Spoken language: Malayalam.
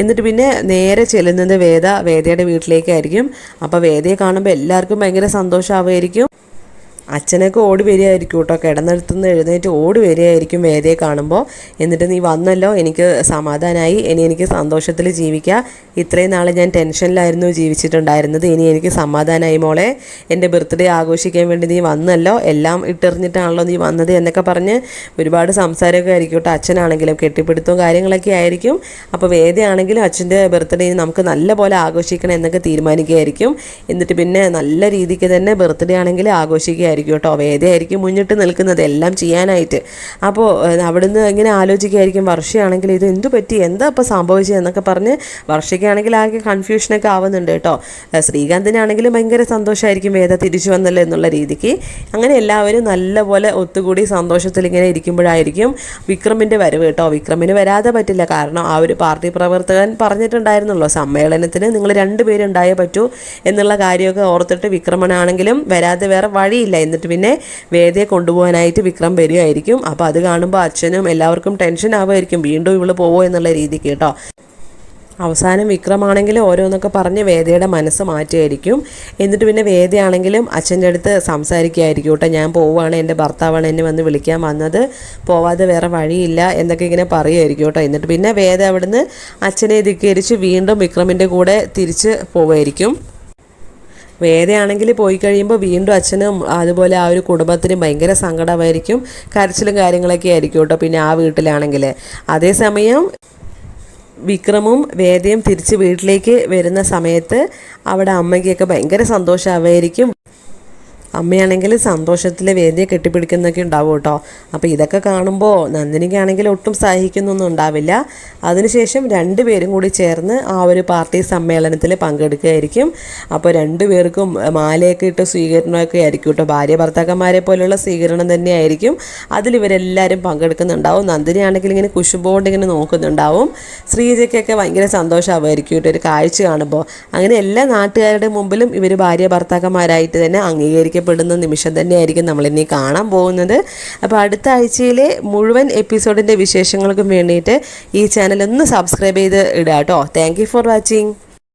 എന്നിട്ട് പിന്നെ നേരെ ചെല്ലുന്നത് വേദ വേദയുടെ വീട്ടിലേക്കായിരിക്കും. അപ്പോൾ വേദയെ കാണുമ്പോൾ എല്ലാവർക്കും ഭയങ്കര സന്തോഷമാവുമായിരിക്കും അച്ഛനൊക്കെ ഓടി വരികയായിരിക്കും കേട്ടോ. കിടന്നെടുത്തുനിന്ന് എഴുന്നേറ്റ് ഓടി വരികയായിരിക്കും വേദയെ കാണുമ്പോൾ. എന്നിട്ട് നീ വന്നല്ലോ എനിക്ക് സമാധാനമായി ഇനി എനിക്ക് സന്തോഷത്തിൽ ജീവിക്കാം. ഇത്രയും നാൾ ഞാൻ ടെൻഷനിലായിരുന്നു ജീവിച്ചിട്ടുണ്ടായിരുന്നത്. ഇനി എനിക്ക് സമാധാനമായി മോളെ. എന്റെ ബർത്ത്ഡേ ആഘോഷിക്കാൻ വേണ്ടി നീ വന്നല്ലോ. എല്ലാം ഇട്ടെറിഞ്ഞിട്ടാണല്ലോ നീ വന്നത് എന്നൊക്കെ പറഞ്ഞ് ഒരുപാട് സംസാരമൊക്കെ ആയിരിക്കും കേട്ടോ. അച്ഛനാണെങ്കിലും കെട്ടിപ്പിടുത്തവും കാര്യങ്ങളൊക്കെ ആയിരിക്കും. അപ്പോൾ വേദയാണെങ്കിലും അച്ഛന്റെ ബർത്ത്ഡേ നമുക്ക് നല്ല പോലെ ആഘോഷിക്കണം എന്നൊക്കെ തീരുമാനിക്കുകയായിരിക്കും. എന്നിട്ട് പിന്നെ നല്ല രീതിക്ക് തന്നെ ബർത്ത്ഡേ ആണെങ്കിൽ ആഘോഷിക്കുകയായിരിക്കും. കേട്ടോ. വേദയായിരിക്കും മുന്നിട്ട് നിൽക്കുന്നത്. എല്ലാം ചെയ്യാനായിട്ട്. അപ്പോൾ അവിടുന്ന് ഇങ്ങനെ ആലോചിക്കുകയായിരിക്കും. വർഷയാണെങ്കിൽ ഇത് എന്തു പറ്റി? എന്താ ഇപ്പോൾ സംഭവിച്ചത് എന്നൊക്കെ പറഞ്ഞ് വർഷയ്ക്കാണെങ്കിൽ ആകെ കൺഫ്യൂഷനൊക്കെ ആവുന്നുണ്ട് കേട്ടോ. ശ്രീകാന്തിനാണെങ്കിലും ഭയങ്കര സന്തോഷമായിരിക്കും വേദ തിരിച്ചു വന്നല്ലോ എന്നുള്ള രീതിക്ക്. അങ്ങനെ എല്ലാവരും നല്ലപോലെ ഒത്തുകൂടി സന്തോഷത്തിൽ ഇങ്ങനെ ഇരിക്കുമ്പോഴായിരിക്കും വിക്രമിന്റെ വരവ് കേട്ടോ. വിക്രമിന് വരാതെ പറ്റില്ല. കാരണം ആ ഒരു പാർട്ടി പ്രവർത്തകൻ പറഞ്ഞിട്ടുണ്ടായിരുന്നല്ലോ സമ്മേളനത്തിന് നിങ്ങൾ രണ്ടുപേരുണ്ടായേ പറ്റൂ എന്നുള്ള കാര്യമൊക്കെ ഓർത്തിട്ട് വിക്രമനാണെങ്കിലും വരാതെ വേറെ വഴിയില്ല. എന്നിട്ട് പിന്നെ വേദയെ കൊണ്ടുപോകാനായിട്ട് വിക്രം വരികയായിരിക്കും അപ്പോൾ അത് കാണുമ്പോൾ അച്ഛനും എല്ലാവർക്കും ടെൻഷൻ ആവുമായിരിക്കും. വീണ്ടും ഇവൾ പോവോ എന്നുള്ള രീതിക്ക് കേട്ടോ. അവസാനം വിക്രമാണെങ്കിലും ഓരോന്നൊക്കെ പറഞ്ഞ് വേദയുടെ മനസ്സ് മാറ്റിയായിരിക്കും. എന്നിട്ട് പിന്നെ വേദയാണെങ്കിലും അച്ഛന്റെ അടുത്ത് സംസാരിക്കുകയായിരിക്കും. കേട്ടോ ഞാൻ പോവുകയാണ്. എന്റെ ഭർത്താവാണ് എന്നെ വന്ന് വിളിക്കാൻ വന്നത്. പോവാതെ വേറെ വഴിയില്ല എന്നൊക്കെ ഇങ്ങനെ പറയുമായിരിക്കും കേട്ടോ. എന്നിട്ട് പിന്നെ വേദ അവിടുന്ന് അച്ഛനെ ധിക്കരിച്ച് വീണ്ടും വിക്രമിന്റെ കൂടെ തിരിച്ച് പോവുമായിരിക്കും. വേദയാണെങ്കിൽ പോയി കഴിയുമ്പോൾ വീണ്ടും അച്ഛനും അതുപോലെ ആ ഒരു കുടുംബത്തിനും ഭയങ്കര സങ്കടമായിരിക്കും. കരച്ചിലും കാര്യങ്ങളൊക്കെ ആയിരിക്കും കേട്ടോ പിന്നെ ആ വീട്ടിലാണെങ്കിൽ. അതേസമയം വിക്രമും വേദയും തിരിച്ച് വീട്ടിലേക്ക് വരുന്ന സമയത്ത് അവിടെ അമ്മയ്ക്കൊക്കെ ഭയങ്കര സന്തോഷമാവുമായിരിക്കും അമ്മയാണെങ്കിൽ സന്തോഷത്തിൽ വേദിയെ കെട്ടിപ്പിടിക്കുന്നൊക്കെ ഉണ്ടാവും കേട്ടോ അപ്പോൾ ഇതൊക്കെ കാണുമ്പോൾ നന്ദിനിക്കാണെങ്കിൽ ഒട്ടും സഹിക്കുന്നൊന്നും ഉണ്ടാവില്ല. അതിനുശേഷം രണ്ടുപേരും കൂടി ചേർന്ന് ആ ഒരു പാർട്ടി സമ്മേളനത്തിൽ പങ്കെടുക്കുകയായിരിക്കും. അപ്പോൾ രണ്ടുപേർക്കും മാലയൊക്കെ ഇട്ട് സ്വീകരണമൊക്കെ ആയിരിക്കും കേട്ടോ ഭാര്യ ഭർത്താക്കന്മാരെ പോലെയുള്ള സ്വീകരണം തന്നെയായിരിക്കും. അതിൽ ഇവരെല്ലാവരും പങ്കെടുക്കുന്നുണ്ടാവും. നന്ദിനിയാണെങ്കിൽ ഇങ്ങനെ കുശുമ്പോണ്ട് ഇങ്ങനെ നോക്കുന്നുണ്ടാവും. ശ്രീജയ്ക്കൊക്കെ ഭയങ്കര സന്തോഷമാവുമായിരിക്കും കേട്ടോ ഒരു കാഴ്ച കാണുമ്പോൾ അങ്ങനെ എല്ലാ നാട്ടുകാരുടെ മുമ്പിലും ഇവർ ഭാര്യ ഭർത്താക്കന്മാരായിട്ട് തന്നെ അംഗീകരിക്കപ്പെടുന്ന നിമിഷം തന്നെയായിരിക്കും നമ്മളിനി കാണാൻ പോകുന്നത്. അപ്പോൾ അടുത്ത ആഴ്ചയിലെ മുഴുവൻ എപ്പിസോഡിന്റെ വിശേഷങ്ങൾക്കും വേണ്ടിയിട്ട് ഈ ചാനൽ ഒന്ന് സബ്സ്ക്രൈബ് ചെയ്ത് ഇടുക കേട്ടോ. For watching